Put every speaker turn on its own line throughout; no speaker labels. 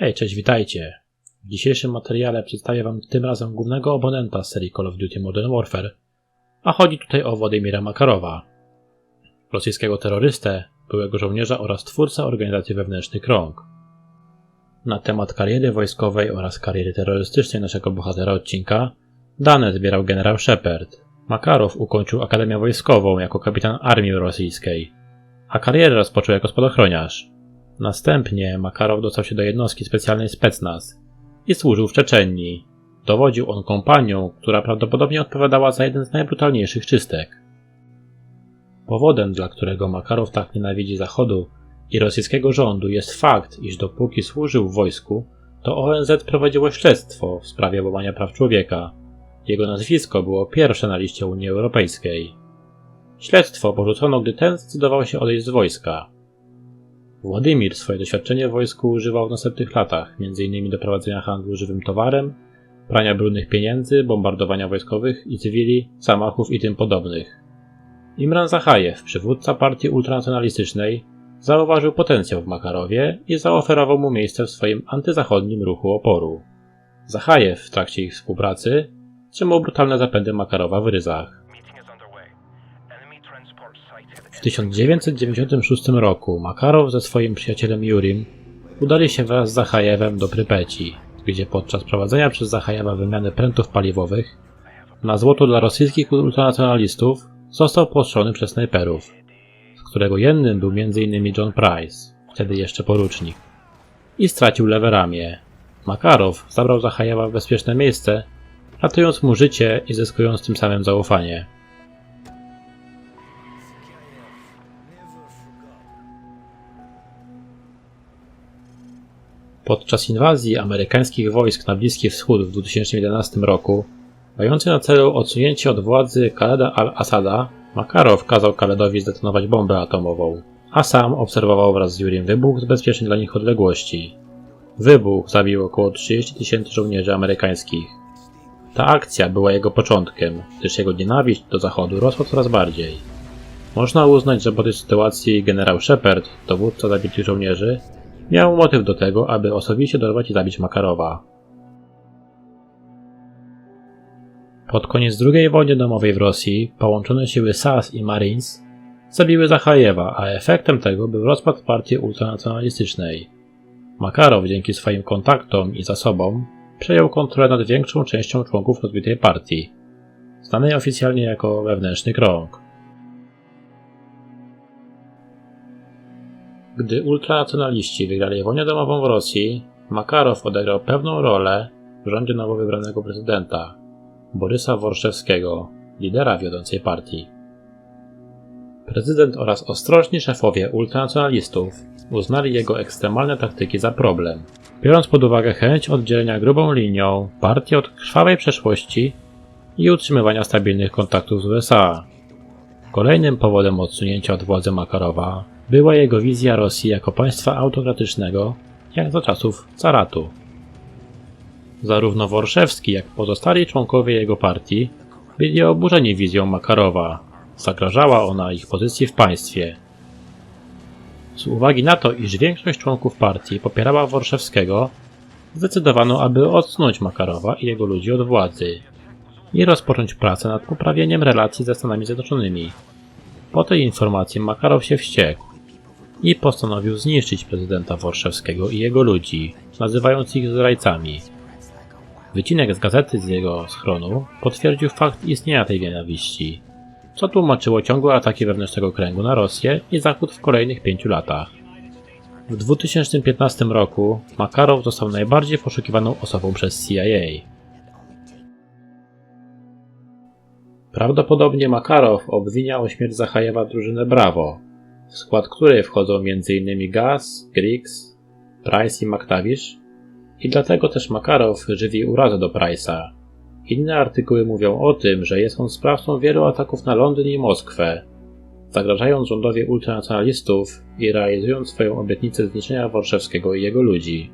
Hej, cześć, witajcie. W dzisiejszym materiale przedstawię wam tym razem głównego oponenta serii Call of Duty Modern Warfare, a chodzi tutaj o Władimira Makarowa, rosyjskiego terrorystę, byłego żołnierza oraz twórcę organizacji Wewnętrzny Krąg. Na temat kariery wojskowej oraz kariery terrorystycznej naszego bohatera odcinka dane zbierał generał Shepard. Makarow ukończył Akademię Wojskową jako kapitan armii rosyjskiej, a karierę rozpoczął jako spadochroniarz. Następnie Makarow dostał się do jednostki specjalnej Specnaz i służył w Czeczenii. Dowodził on kompanią, która prawdopodobnie odpowiadała za jeden z najbrutalniejszych czystek. Powodem, dla którego Makarow tak nienawidzi Zachodu i rosyjskiego rządu jest fakt, iż dopóki służył w wojsku, to ONZ prowadziło śledztwo w sprawie łamania praw człowieka. Jego nazwisko było pierwsze na liście Unii Europejskiej. Śledztwo porzucono, gdy ten zdecydował się odejść z wojska. Władimir swoje doświadczenie w wojsku używał w następnych latach, m.in. do prowadzenia handlu żywym towarem, prania brudnych pieniędzy, bombardowania wojskowych i cywili, zamachów i tym podobnych. Imran Zahajew, przywódca partii ultranacjonalistycznej, zauważył potencjał w Makarowie i zaoferował mu miejsce w swoim antyzachodnim ruchu oporu. Zahajew w trakcie ich współpracy trzymał brutalne zapędy Makarowa w ryzach. W 1996 roku Makarow ze swoim przyjacielem Jurim udali się wraz z Zachajewem do Prypeci, gdzie podczas prowadzenia przez Zachajewa wymiany prętów paliwowych na złoto dla rosyjskich ultranacjonalistów został postrzony przez snajperów, z którego jednym był m.in. John Price, wtedy jeszcze porucznik, i stracił lewe ramię. Makarow zabrał Zachajewa w bezpieczne miejsce, ratując mu życie i zyskując tym samym zaufanie. Podczas inwazji amerykańskich wojsk na Bliski Wschód w 2011 roku, mający na celu odsunięcie od władzy Khaleda al-Assada, Makarow kazał Khaledowi zdetonować bombę atomową, a sam obserwował wraz z Jurim wybuch z bezpiecznej dla nich odległości. Wybuch zabił około 30 tysięcy żołnierzy amerykańskich. Ta akcja była jego początkiem, gdyż jego nienawiść do Zachodu rosła coraz bardziej. Można uznać, że po tej sytuacji generał Shepard, dowódca zabitych żołnierzy, miał motyw do tego, aby osobiście dorwać i zabić Makarowa. Pod koniec II wojny domowej w Rosji połączone siły SAS i Marines zabiły Zachajewa, a efektem tego był rozpad partii ultranacjonalistycznej. Makarow dzięki swoim kontaktom i zasobom przejął kontrolę nad większą częścią członków rozbitej partii, znanej oficjalnie jako wewnętrzny krąg. Gdy ultranacjonaliści wygrali wojnę domową w Rosji, Makarow odegrał pewną rolę w rządzie nowo wybranego prezydenta, Borysa Worszewskiego, lidera wiodącej partii. Prezydent oraz ostrożni szefowie ultranacjonalistów uznali jego ekstremalne taktyki za problem, biorąc pod uwagę chęć oddzielenia grubą linią partii od krwawej przeszłości i utrzymywania stabilnych kontaktów z USA. Kolejnym powodem odsunięcia od władzy Makarowa była jego wizja Rosji jako państwa autokratycznego, jak za czasów caratu. Zarówno Worszewski, jak pozostali członkowie jego partii byli oburzeni wizją Makarowa. Zagrażała ona ich pozycji w państwie. Z uwagi na to, iż większość członków partii popierała Worszewskiego, zdecydowano, aby odsunąć Makarowa i jego ludzi od władzy i rozpocząć pracę nad poprawieniem relacji ze Stanami Zjednoczonymi. Po tej informacji Makarow się wściekł i postanowił zniszczyć prezydenta Worszewskiego i jego ludzi, nazywając ich zdrajcami. Wycinek z gazety z jego schronu potwierdził fakt istnienia tej nienawiści, co tłumaczyło ciągłe ataki wewnętrznego kręgu na Rosję i Zachód w kolejnych pięciu latach. W 2015 roku Makarow został najbardziej poszukiwaną osobą przez CIA. Prawdopodobnie Makarow obwinia o śmierć Zachajewa drużynę Bravo, w skład której wchodzą m.in. Gaz, Griggs, Price i McTavish i dlatego też Makarow żywi urazę do Price'a. Inne artykuły mówią o tym, że jest on sprawcą wielu ataków na Londyn i Moskwę, zagrażając rządowi ultranacjonalistów i realizując swoją obietnicę zniszczenia Worszewskiego i jego ludzi.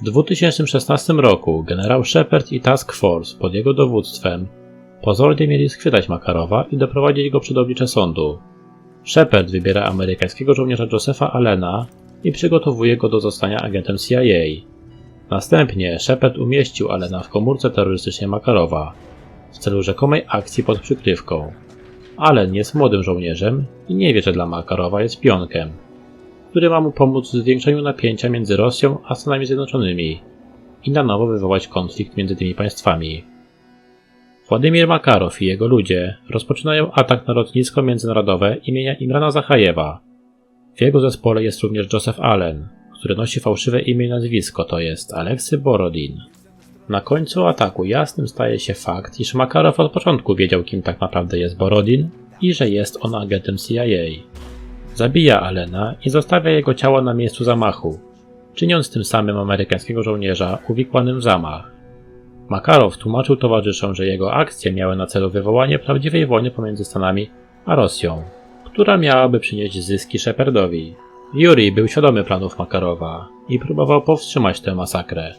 W 2016 roku generał Shepard i Task Force pod jego dowództwem pozornie mieli schwytać Makarowa i doprowadzić go przed oblicze sądu. Shepard wybiera amerykańskiego żołnierza Josepha Allena i przygotowuje go do zostania agentem CIA. Następnie Shepard umieścił Alena w komórce terrorystycznej Makarowa w celu rzekomej akcji pod przykrywką. Allen jest młodym żołnierzem i nie wie, że dla Makarowa jest pionkiem, który ma mu pomóc w zwiększeniu napięcia między Rosją a Stanami Zjednoczonymi i na nowo wywołać konflikt między tymi państwami. Władimir Makarow i jego ludzie rozpoczynają atak na lotnisko międzynarodowe imienia Imrana Zachajewa. W jego zespole jest również Joseph Allen, który nosi fałszywe imię i nazwisko, to jest Aleksy Borodin. Na końcu ataku jasnym staje się fakt, iż Makarow od początku wiedział, kim tak naprawdę jest Borodin i że jest on agentem CIA. Zabija Alena i zostawia jego ciało na miejscu zamachu, czyniąc tym samym amerykańskiego żołnierza uwikłanym w zamach. Makarow tłumaczył towarzyszom, że jego akcje miały na celu wywołanie prawdziwej wojny pomiędzy Stanami a Rosją, która miałaby przynieść zyski Shepardowi. Yuri był świadomy planów Makarowa i próbował powstrzymać tę masakrę,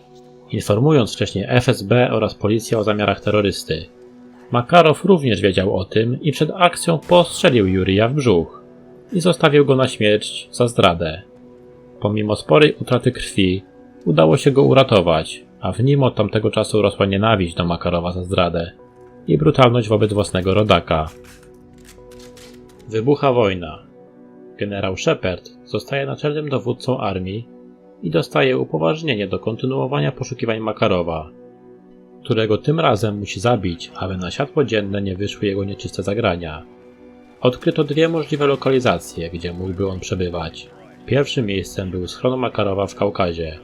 informując wcześniej FSB oraz policję o zamiarach terrorysty. Makarow również wiedział o tym i przed akcją postrzelił Jurija w brzuch i zostawił go na śmierć za zdradę. Pomimo sporej utraty krwi, udało się go uratować, a w nim od tamtego czasu rosła nienawiść do Makarowa za zdradę i brutalność wobec własnego rodaka. Wybucha wojna. Generał Shepard zostaje naczelnym dowódcą armii i dostaje upoważnienie do kontynuowania poszukiwań Makarowa, którego tym razem musi zabić, aby na światło dzienne nie wyszły jego nieczyste zagrania. Odkryto dwie możliwe lokalizacje, gdzie mógłby on przebywać. Pierwszym miejscem był schron Makarowa w Kaukazie,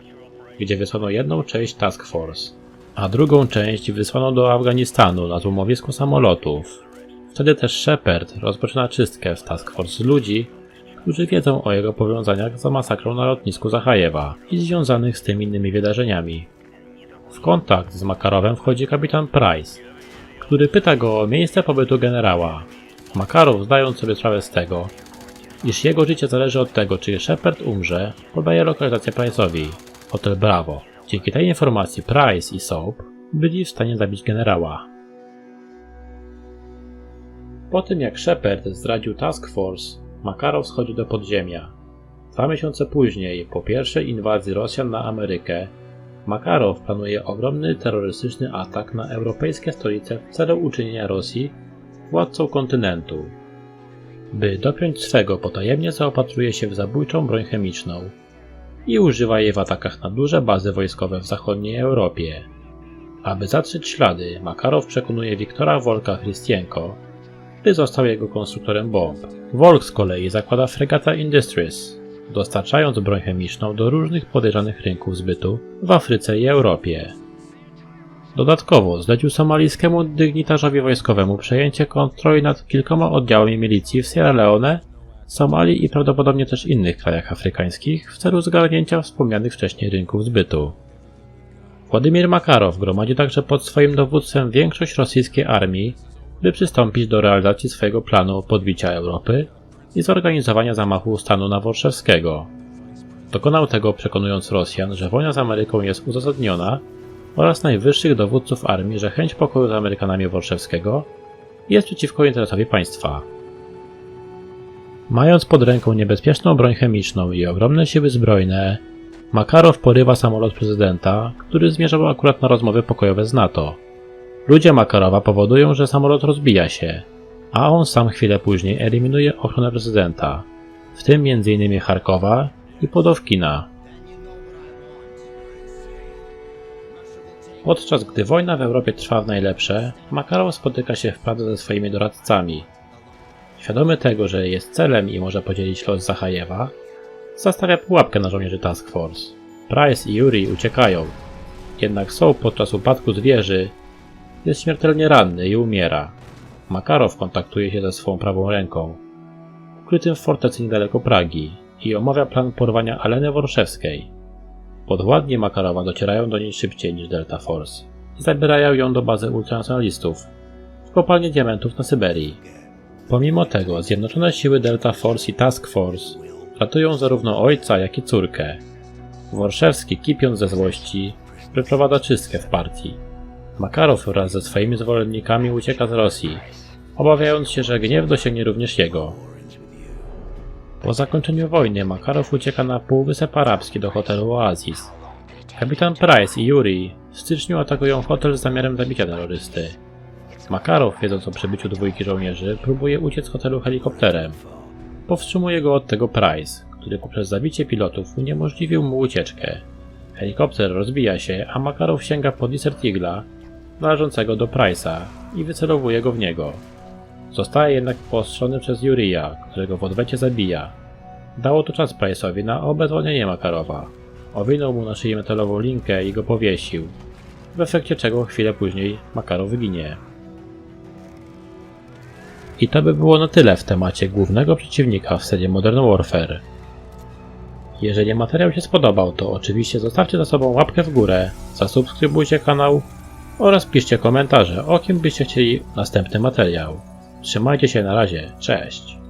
gdzie wysłano jedną część Task Force, a drugą część wysłano do Afganistanu na złomowisku samolotów. Wtedy też Shepard rozpoczyna czystkę w Task Force ludzi, którzy wiedzą o jego powiązaniach za masakrą na lotnisku Zachajewa i związanych z tym innymi wydarzeniami. W kontakt z Makarowem wchodzi kapitan Price, który pyta go o miejsce pobytu generała. Makarow, zdając sobie sprawę z tego, iż jego życie zależy od tego, czy Shepard umrze, podaje lokalizację Price'owi, hotel Bravo. Dzięki tej informacji Price i Soap byli w stanie zabić generała. Po tym jak Shepard zdradził Task Force, Makarow schodzi do podziemia. Dwa miesiące później, po pierwszej inwazji Rosjan na Amerykę, Makarow planuje ogromny terrorystyczny atak na europejskie stolice w celu uczynienia Rosji władcą kontynentu. By dopiąć swego, potajemnie zaopatruje się w zabójczą broń chemiczną i używa jej w atakach na duże bazy wojskowe w zachodniej Europie. Aby zatrzeć ślady, Makarow przekonuje Wiktora Wolka Christienko, by został jego konstruktorem bomb. Volk z kolei zakłada fregata Industries, dostarczając broń chemiczną do różnych podejrzanych rynków zbytu w Afryce i Europie. Dodatkowo zlecił somalijskiemu dygnitarzowi wojskowemu przejęcie kontroli nad kilkoma oddziałami milicji w Sierra Leone, Somalii i prawdopodobnie też innych krajach afrykańskich w celu zgarnięcia wspomnianych wcześniej rynków zbytu. Władimir Makarow gromadzi także pod swoim dowództwem większość rosyjskiej armii, by przystąpić do realizacji swojego planu podbicia Europy i zorganizowania zamachu stanu na Worszewskiego. Dokonał tego przekonując Rosjan, że wojna z Ameryką jest uzasadniona oraz najwyższych dowódców armii, że chęć pokoju z Amerykanami Worszewskiego jest przeciwko interesowi państwa. Mając pod ręką niebezpieczną broń chemiczną i ogromne siły zbrojne, Makarow porywa samolot prezydenta, który zmierzał akurat na rozmowy pokojowe z NATO. Ludzie Makarowa powodują, że samolot rozbija się, a on sam chwilę później eliminuje ochronę prezydenta, w tym m.in. Charkowa i Podowkina. Podczas gdy wojna w Europie trwa w najlepsze, Makarow spotyka się w Pradze ze swoimi doradcami. Świadomy tego, że jest celem i może podzielić los Zachajewa, zastawia pułapkę na żołnierzy Task Force. Price i Yuri uciekają, jednak Soap podczas upadku z wieży jest śmiertelnie ranny i umiera. Makarow kontaktuje się ze swą prawą ręką, ukrytym w fortecy niedaleko Pragi i omawia plan porwania Aleny Worszewskiej. Podwładni Makarowa docierają do niej szybciej niż Delta Force i zabierają ją do bazy ultranacjonalistów w kopalni diamentów na Syberii. Pomimo tego zjednoczone siły Delta Force i Task Force ratują zarówno ojca, jak i córkę. Worszewski, kipiąc ze złości, wyprowadza czystkę w partii. Makarow wraz ze swoimi zwolennikami ucieka z Rosji, obawiając się, że gniew dosięgnie również jego. Po zakończeniu wojny Makarow ucieka na Półwysep Arabski do hotelu Oasis. Kapitan Price i Yuri w styczniu atakują hotel z zamiarem zabicia terrorysty. Makarow, wiedząc o przybyciu dwójki żołnierzy, próbuje uciec z hotelu helikopterem. Powstrzymuje go od tego Price, który poprzez zabicie pilotów uniemożliwił mu ucieczkę. Helikopter rozbija się, a Makarow sięga po Desert Eagle'a, należącego do Price'a i wycelowuje go w niego. Zostaje jednak postrzony przez Jurija, którego w odwecie zabija. Dało to czas Price'owi na obezwolnienie Makarowa. Owinął mu na szyję metalową linkę i go powiesił, w efekcie czego chwilę później Makarow ginie. I to by było na tyle w temacie głównego przeciwnika w serii Modern Warfare. Jeżeli materiał się spodobał, to oczywiście zostawcie za sobą łapkę w górę, zasubskrybujcie kanał oraz piszcie komentarze, o kim byście chcieli następny materiał. Trzymajcie się na razie, cześć!